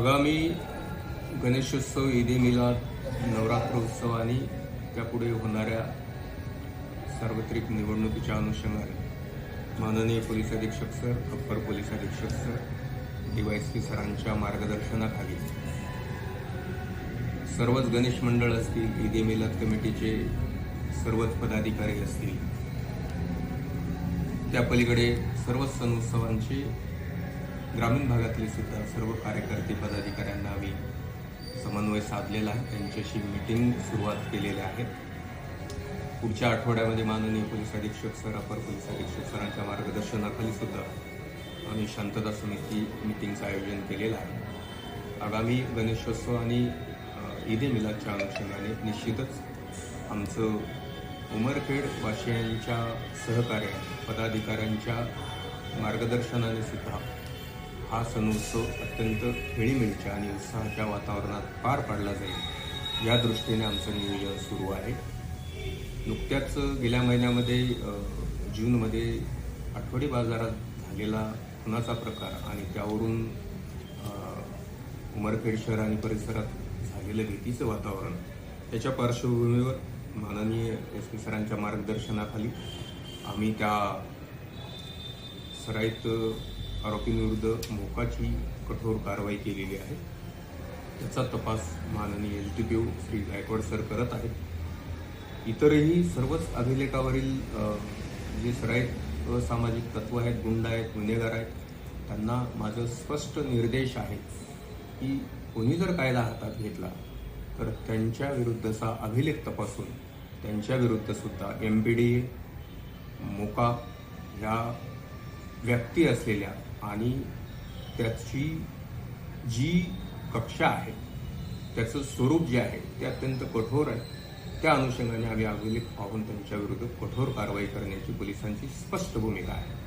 आगामी गणेशोत्सव ईद मिलाद नवरात्र उत्सव आणि त्यापुढे होणाऱ्या सार्वत्रिक निवडणुकीच्या अनुषंगाने माननीय पोलीस अधीक्षक सर अप्पर पोलीस अधीक्षक सर डीवायएसपी सरांच्या मार्गदर्शनाखाली सर्वच गणेश मंडळ असतील ईद मिलाद कमिटीचे सर्वच पदाधिकारी असतील त्या पलीकडे सर्वच सण उत्सवांचे ग्रामीण भागातले सुद्धा सर्व कार्यकर्ते पदाधिकाऱ्यांना आम्ही समन्वय साधलेला आहे. त्यांच्याशी मिटिंग सुरुवात केलेल्या आहेत पुढच्या आठवड्यामध्ये माननीय पोलीस अधीक्षक सर अपर पोलीस अधीक्षक सरांच्या मार्गदर्शनाखाली सुद्धा आम्ही शांतता समिती मिटिंगचं आयोजन केलेलं आहे. आगामी गणेशोत्सव आणि ईदे ईद मिलादच्या अनुषंगाने निश्चितच आमचं उमरखेड वाशियांच्या सहकार्याने पदाधिकाऱ्यांच्या मार्गदर्शनाने सुद्धा हा सणोत्सव अत्यंत खेळीमेळीच्या आणि उत्साहाच्या वातावरणात पार पाडला जाईल. या दृष्टीने आमचं नियोजन सुरू आहे. नुकत्याच गेल्या महिन्यामध्ये जूनमध्ये आठवडी बाजारात झालेला खुनाचा प्रकार आणि त्यावरून उमरखेड शहर आणि परिसरात झालेलं भीतीचं वातावरण त्याच्या पार्श्वभूमीवर माननीय एस पी सरांच्या मार्गदर्शनाखाली आम्ही त्या सराईत आरोपींविरुद्ध मोकाची कठोर कारवाई केलेली आहे. त्याचा तपास माननीय S D P O Shri Gaikwad sir करत आहेत. इतरही सर्वच अभिलेखावरील जे सराईत असामाजिक तत्व आहेत गुंड आहेत गुन्हेगार आहेत त्यांना माझं स्पष्ट निर्देश आहे की कोणी जर कायदा हातात घेतला तर त्यांच्या विरुद्धचा अभिलेख तपासून त्यांच्या सुद्धा एम पी डी मोका ह्या व्यक्ती असलेल्या आणि त्याची जी कक्षा आहे त्याचं स्वरूप जे आहे ते अत्यंत कठोर आहे. त्या अनुषंगाने आम्ही अभिलेख पाहून त्यांच्या विरुद्ध कठोर कारवाई करण्याची पोलिसांची स्पष्ट भूमिका आहे.